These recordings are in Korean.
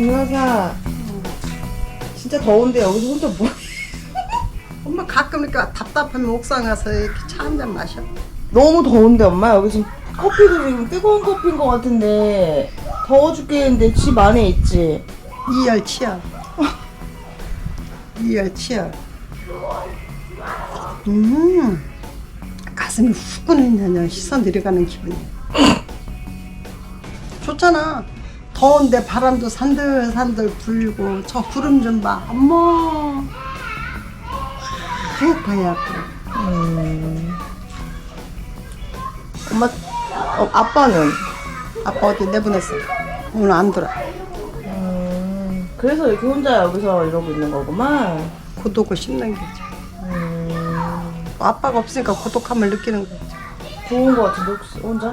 정여사 진짜 더운데 여기서 혼자 뭐 엄마 가끔 이렇게 답답하면 옥상 가서 이렇게 차 한 잔 마셔. 너무 더운데 엄마 여기 지금 커피도 지금 뜨거운 커피인 것 같은데 더워 죽겠는데 집 안에 있지 이열 치열. 이열 치열. 음. 가슴이 후끈하냐 시선 내려가는 기분이야. 좋잖아. 더운데 바람도 산들산들 불고 저 구름 좀 봐. 어머. 하얗고 하얗고. 엄마 어, 아빠는 아빠 어디 내보냈어? 오늘 안 돌아. 음, 그래서 이렇게 혼자 여기서 이러고 있는 거구만 고독을 씹는 거지. 음, 아빠가 없으니까 고독함을 느끼는 거지. 좋은 거 같은데 혹시 혼자?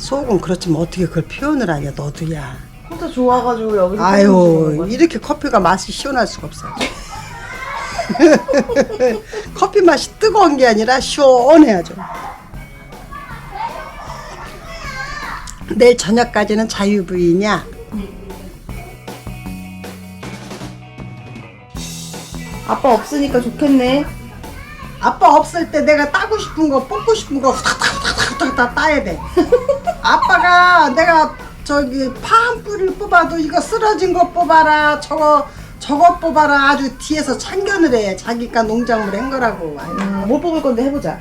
속은 그렇지만 어떻게 그걸 표현을 하냐 너도야. 혼자 좋아가지고 여기서 아유. 이렇게 커피가 맛이 시원할 수가 없어. 커피 맛이 뜨거운 게 아니라 시원해야죠. 내일 저녁까지는 자유부인이야. 아빠 없으니까 좋겠네 아빠 없을 때 내가 따고 싶은 거 뽑고 싶은 거후 다 따야 돼. 아빠가 내가 저기 파 한 뿌리를 뽑아도 이거 쓰러진 거 뽑아라 저거 저거 뽑아라 아주 뒤에서 참견을 해. 자기가 농작물 한 거라고. 아유, 음, 뭐 뽑을 건데 해보자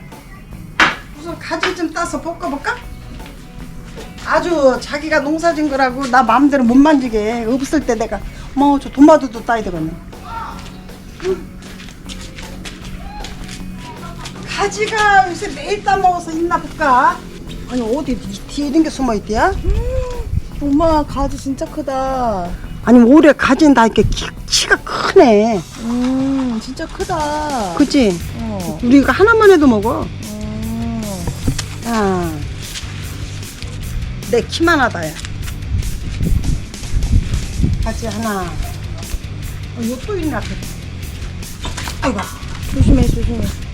우선 가지 좀 따서 볶아볼까? 아주 자기가 농사진 거라고 나 마음대로 못 만지게 해. 없을 때 내가 뭐 저 도마도도 따야 되거든. 가지가 요새 매일 따먹어서 있나 볼까? 아니 어디 이 뒤에 이런 게 숨어 있대야? 엄마 가지 진짜 크다 아니 올해 가지는 다 이렇게 키, 키가 크네. 음 진짜 크다 그치? 어. 우리 이거 하나만 해도 먹어. 음. 아, 내 키만 하다, 야. 가지 하나. 어, 이거 또 있나? 그. 아이고. 조심해 조심해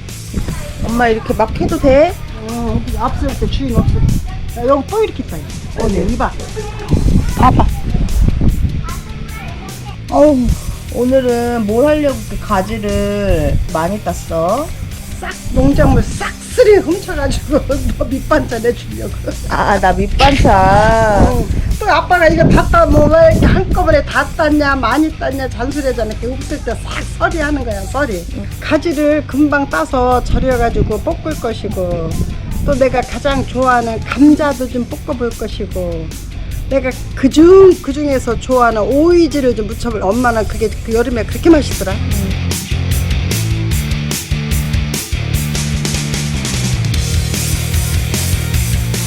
엄마 이렇게 막 해도 돼? 어, 앞설 때 주인 때. 야, 여기 또 이렇게 있다. 야. 어디, 이봐. 봐봐. 어우 오늘은 뭘 하려고 이렇게 가지를 많이 땄어? 싹, 농작물 싹 쓸이 훔쳐가지고 너 밑반찬 해주려고. 아 나 밑반찬 어, 또 아빠가 이거 다 따, 뭐왜 이렇게 한꺼번에 다 땄냐, 많이 땄냐, 잔소리하잖아. 이렇게 없을 때 싹 서리하는 거야, 서리. 가지를 금방 따서 절여가지고 볶을 것이고, 또 내가 가장 좋아하는 감자도 좀 볶아볼 것이고, 내가 그중, 그 중에서 좋아하는 오이지를 좀 무쳐볼, 엄마는 그게 그 여름에 그렇게 맛있더라.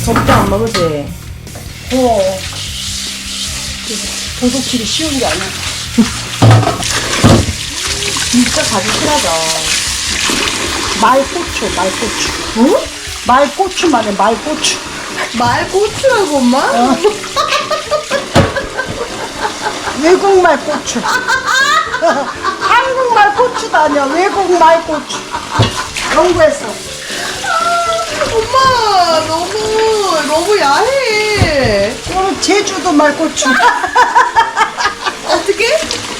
덥지 엄마 그지? 어. 도둑질이 쉬운 게 아니야. 진짜 가지 실하다 말고추, 말고추. 어? 말고추만 해, 말고추. 말고추라고 엄마? 외국 말 고추. 한국 말 고추도 아니야. 외국 말 고추. 연구했어. 엄마 너무 너무 야해 이거는 제주도 말 고추. 어떻게?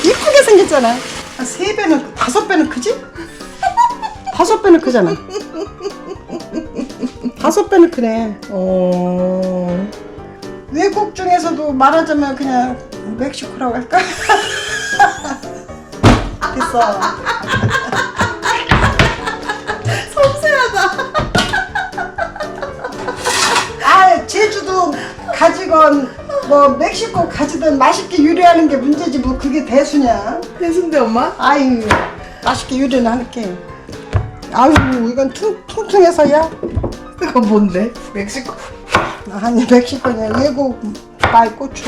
이쁘게 생겼잖아. 한세 배는 다섯 배는 크지? 다섯 배는 크잖아. 다섯 배는 크네. 어... 외국 중에서도 말하자면 그냥 멕시코라고 할까? 됐어. 뭐 멕시코 가지든 맛있게 요리하는 게 문제지 뭐 그게 대수냐 대순대 엄마? 아유 맛있게 요리는 할게 아유 이건 퉁, 퉁퉁해서야 그거 뭔데? 멕시코 아니 멕시코냐 외국 말 고추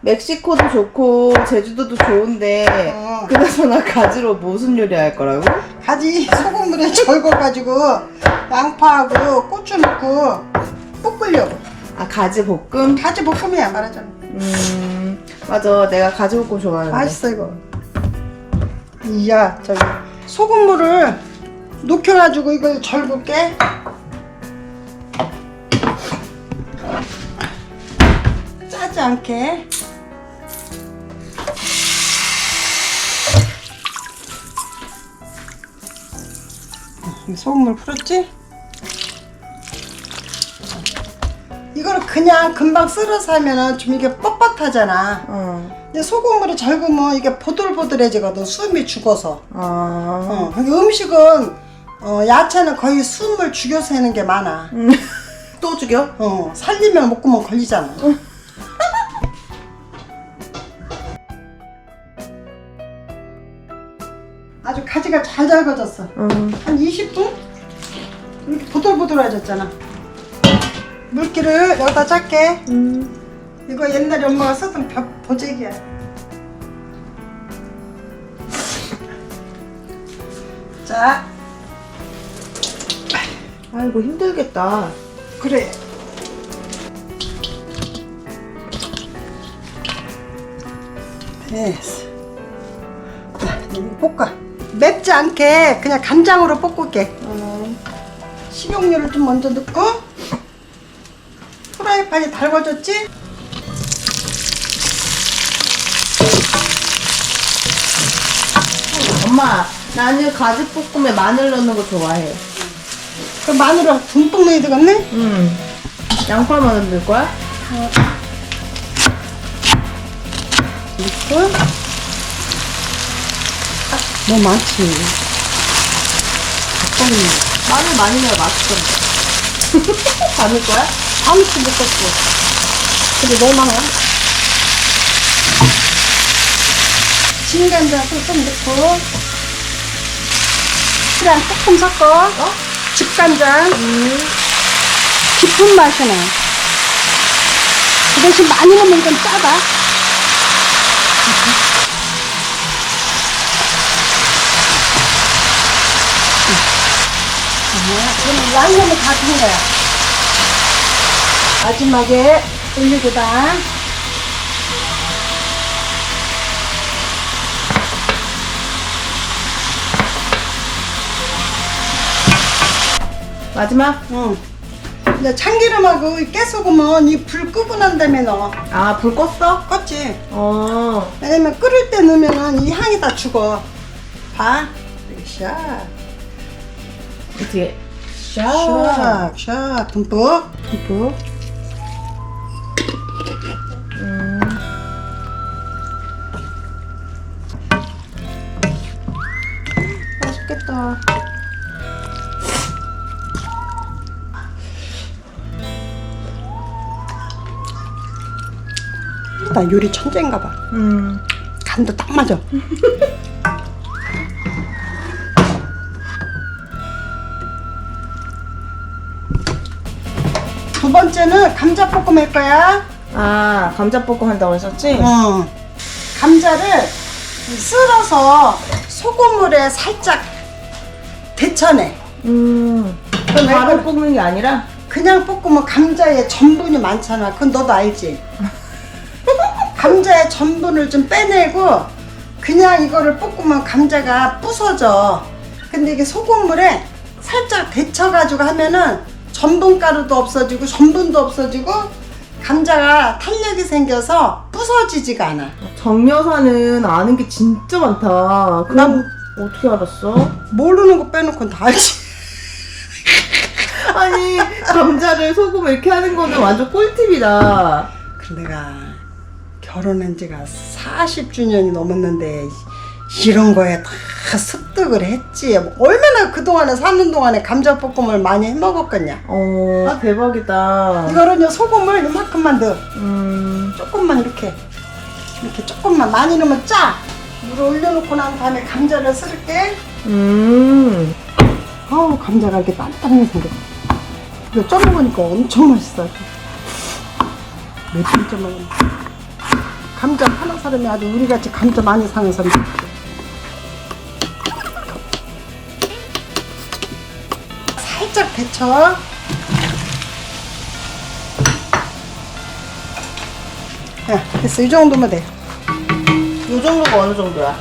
멕시코도 좋고 제주도도 좋은데 어. 그나저나 가지로 무슨 요리 할 거라고? 가지 소금물에 절거가지고 양파하고 고추 넣고 가지 볶음? 가지 볶음이야 말하자면. 음 맞아. 내가 가지 볶음 좋아하는데. 맛있어 이거. 이야 저기 소금물을 녹여가지고 이걸 절굴게. 짜자 않게. 이 소금물 풀었지? 그냥 금방 썰어서 하면은 좀 이게 뻣뻣하잖아. 어. 근데 소금물이 절구면 이게 보들보들해지거든. 숨이 죽어서. 아. 어, 근데 음식은 어, 야채는 거의 숨을 죽여서 하는 게 많아. 또 죽여? 어, 살리면 먹구멍 걸리잖아. 아주 가지가 잘 잘거졌어. 응. 한 20분? 이렇게 보들보들해졌잖아. 물기를 여기다 짤게. 음. 이거 옛날에 엄마가 쓰던 벼, 보재기야. 자, 아이고 힘들겠다. 그래. 됐어. 자, 이거 볶아. 맵지 않게 그냥 간장으로 볶을게. 어. 식용유를 좀 먼저 넣고 프라이팬이 달궈졌지? 엄마, 나는 가지볶음에 마늘 넣는 거 좋아해. 그 마늘을 듬뿍 넣어야 되겠네? 응. 양파 마늘 넣을 거야? 넣고 너무 많지 마늘 많이 넣어. 다 넣을 거야? 아무튼 먹었어 근데 너무 많아 진간장도 좀 넣고 그냥 조금 섞어 어? 집간장 음. 깊은 맛이 나. 그 대신 많이 넣으면 좀 짜다. 그럼 양념을 다든 거야. 마지막에 올리고다. 마지막? 응. 이제 참기름하고 이 깨소금은 이 불 끄고 난 다음에 넣어. 아, 불 껐어? 껐지? 어. 왜냐면 끓을 때 넣으면은 이 향이 다 죽어. 봐. 이렇게 샥. 이렇게. 샤. 샥, 샥. 듬뿍. 듬뿍. 맛있겠다. 나 요리 천재인가 봐. 음. 간도 딱 맞아. 두 번째는 감자볶음 할 거야. 아, 감자볶음 한다고 했었지? 어. 감자를 쓸어서 소금물에 살짝 데쳐내. 음. 그럼 바로 이걸 볶는 게 아니라? 그냥 볶으면 감자에 전분이 많잖아. 그건 너도 알지? 감자의 전분을 좀 빼내고 그냥 이거를 볶으면 감자가 부서져. 근데 이게 소금물에 살짝 데쳐가지고 하면은 전분가루도 없어지고 전분도 없어지고 감자가 탄력이 생겨서 부서지지가 않아. 정 여사는 아는 게 진짜 많다. 그럼 난- 어떻게 알았어? 모르는 거 빼놓고는 다 알지. 아니 감자를 소금 이렇게 하는 거는 완전 꿀팁이다. 그럼 내가 결혼한 지가 40주년이 넘었는데 이런 거에 다 습득을 했지. 얼마나 그동안에 사는 동안에 감자볶음을 많이 해 먹었겠냐. 어 아, 대박이다. 이거는요 소금을 이만큼만 넣어. 음 조금만 이렇게 이렇게 조금만 많이 넣으면 짜. 물을 올려놓고 난 다음에 감자를 쓸게. 음. 아우 감자가 이렇게 단단하게 생겼어. 이거 쪄 먹으니까 엄청 맛있어. 몇 분째 먹었네. 감자 파는 사람이 아주 우리같이 감자 많이 사는 사람이 살짝 데쳐. 야, 됐어. 이 정도면 돼. 요 정도가 어느 정도야?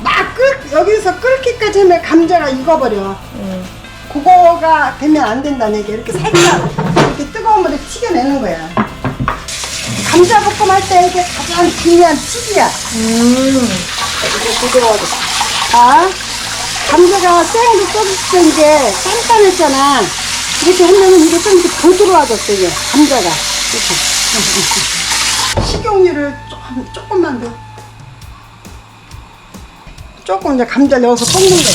막 끓, 여기서 끓기까지 하면 감자가 익어버려. 음. 그거가 되면 안 된다는 얘기. 이렇게 살짝 이렇게 뜨거운 물에 튀겨내는 거야. 감자 볶음 할 때 이게 가장 중요한 팁이야. 음. 아, 감자가 생으로 써질 때 이게 단단했잖아. 이렇게 하면은 이게 좀 이렇게 부드러워졌어, 이게. 감자가. 이렇게. 식용유를 조금, 조금만 더. 조금 이제 감자 넣어서 볶는 거야.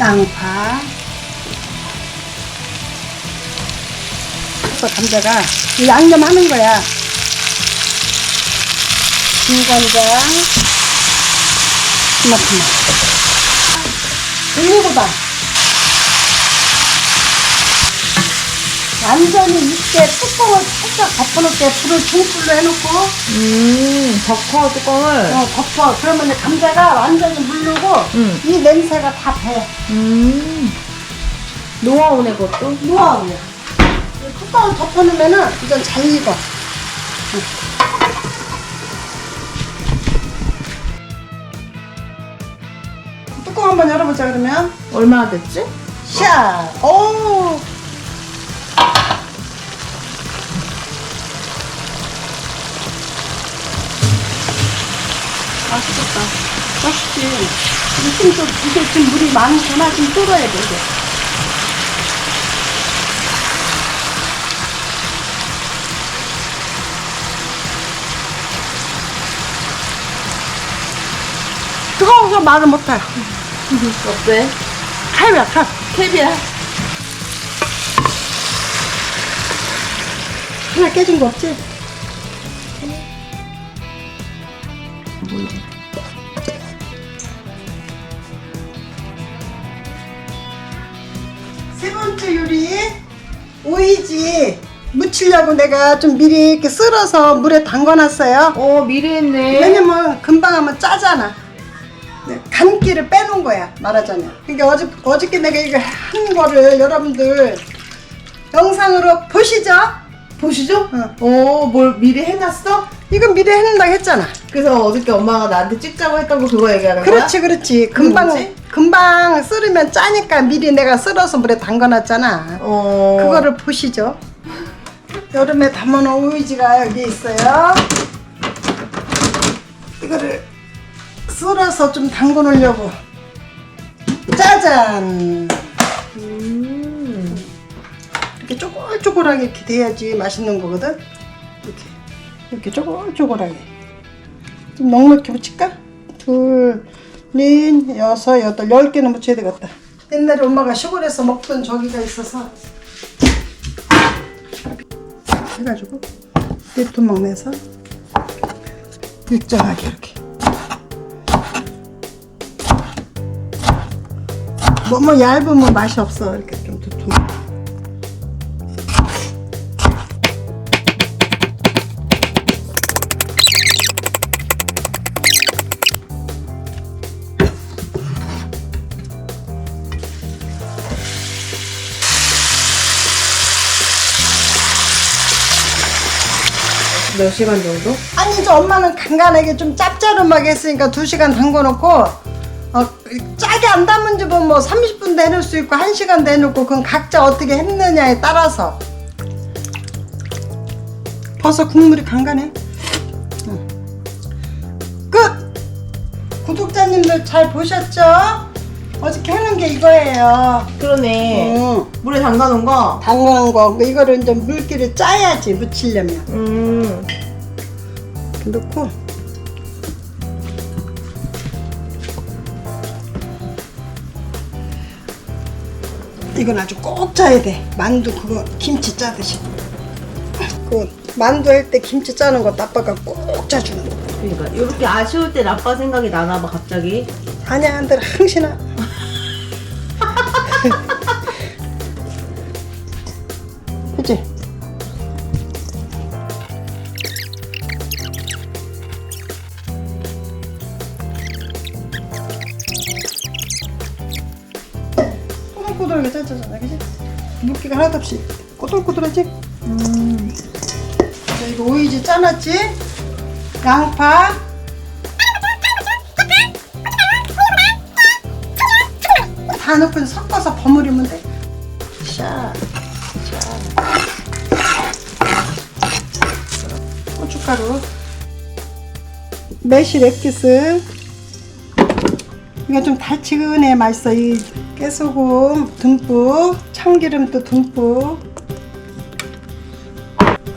양파. 그래서 감자가 이 양념 하는 거야. 진간장, 이만큼. 올리고당. 완전히 익게 뚜껑을 살짝 덮어놓게 불을 중불로 해놓고 음. 덕화 뚜껑을. 어, 덮어. 그러면 이제 감자가 완전히 물르고 음. 이 냄새가 다 배. 음. 노하우네 그것도. 노하우야. 뚜껑을 덮어놓으면은 이건 잘 익어. 뚜껑 한번 열어보자 그러면. 얼마나 됐지? 샤. 오. 지. 이게 좀, 좀, 이게 지금 물이 많구나. 좀 끓어야 돼, 이게. 뜨거워서 말을 못해. 어때? 칼이야, 칼. 캡이야. 하나 깨진 거 없지? 오이지 무치려고 내가 좀 미리 이렇게 썰어서 물에 담궈놨어요. 어 미리 했네. 왜냐면 금방 하면 짜잖아. 네, 간기를 빼놓은 거야 말하자면. 그러니까 어저 어저께 내가 이거 한 거를 여러분들 영상으로 보시죠. 보시죠? 어. 어, 뭘 미리 해놨어? 이건 미리 해놓는다고 했잖아. 그래서 어저께 엄마가 나한테 찍자고 했던 거 그거 얘기하는 거야? 그렇지 그렇지 금방 뭐지? 금방 썰으면 짜니까 미리 내가 썰어서 물에 담가놨잖아 어. 그거를 보시죠 여름에 담아놓은 오이지가 여기 있어요 이거를 썰어서 좀 담궈 놓으려고 짜잔 음. 이렇게 쪼글쪼글하게 이렇게 돼야지 맛있는 거거든 이렇게 이렇게 쪼글쪼글하게. 좀 넉넉히 묻힐까? 둘, 넷, 여섯, 여덟, 열 개는 묻혀야 되겠다. 옛날에 엄마가 시골에서 먹던 저기가 있어서 해가지고 네토막 내서 일정하게 이렇게. 너무 얇으면 맛이 없어 이렇게 몇 시간 정도? 아니 저 엄마는 간간하게 좀 짭짤하게 했으니까 2시간 담궈놓고 어, 짜게 안 담은 집은 뭐 30분 내놓을 수 있고 1시간 내놓고 그건 각자 어떻게 했느냐에 따라서 버섯 국물이 간간해 응. 끝! 구독자님들 잘 보셨죠? 어저께 해놓은 게 이거예요 그러네. 응. 물에 담가 놓은 거? 담그는 거 이거를 이제 물기를 짜야지 묻히려면 음. 넣고 이건 아주 꼭 짜야 돼 만두 그거 김치 짜듯이 그 만두 할 때 김치 짜는 거 아빠가 꼭 짜주는 거 그러니까 이렇게 아쉬울 때 아빠 생각이 나나 봐 갑자기. 아니야 안들 항시나 그치? 꼬들꼬들하게 짜잖아 그치? 물기가 하나도 없이 꼬들꼬들하지? 음. 자, 이거 오이지 짜놨지? 양파 다 넣고 섞어서 버무리면 돼. 샤. 고춧가루. 매실 액기스. 이거 좀 달치근해 맛있어. 이 깨소금 듬뿍. 참기름도 듬뿍.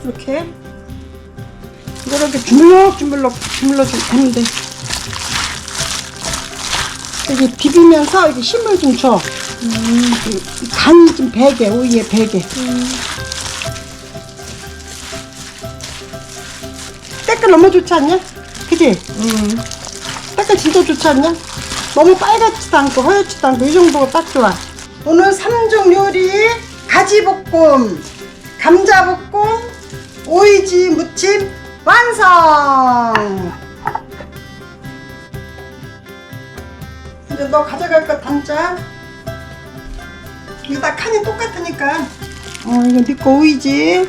이렇게. 이렇게 주물럭 주물럭 주물럭 좀 하는 데 여기 비비면서 이렇게 힘을 좀 줘. 이 간이 좀 배게 오이에 배게. 때깔 너무 좋지 않냐? 그지? 음. 때깔 진짜 좋지 않냐? 너무 빨갛지도 않고 허옇지도 않고 이 정도가 딱 좋아. 오늘 3종 요리 가지볶음, 감자볶음, 오이지 무침 완성! 이제 너 가져갈 거 담자. 이거 다 칸이 똑같으니까. 어, 이거 네거 오이지.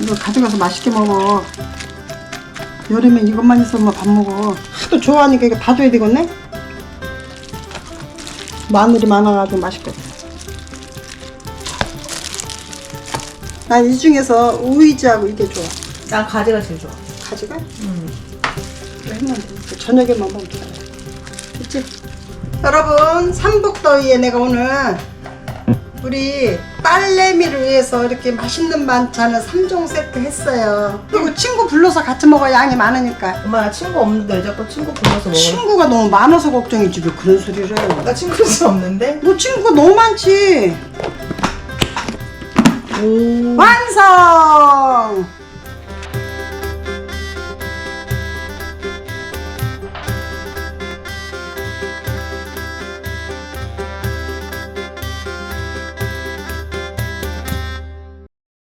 이거 가져가서 맛있게 먹어. 여름엔 이것만 있으면 밥 먹어. 하도 좋아하니까 이거 다 줘야 되겠네? 마늘이 많아가지고 맛있거든. 난이 중에서 오이지하고 이게 좋아. 난 가지가 제일 좋아. 가지가? 음. 이거 했는데. 그 저녁에만. 됐지? 여러분, 삼복더위에 내가 오늘 우리 딸내미를 위해서 이렇게 맛있는 반찬을 3종 세트 했어요. 그리고 친구 불러서 같이 먹어야 양이 많으니까. 엄마 나 친구 없는데 왜 자꾸 친구 불러서 먹어? 친구가 너무 많아서 걱정이지 왜 그런 소리를 해. 나 친구 수 없는데? 너 친구가 너무 많지. 오. 완성!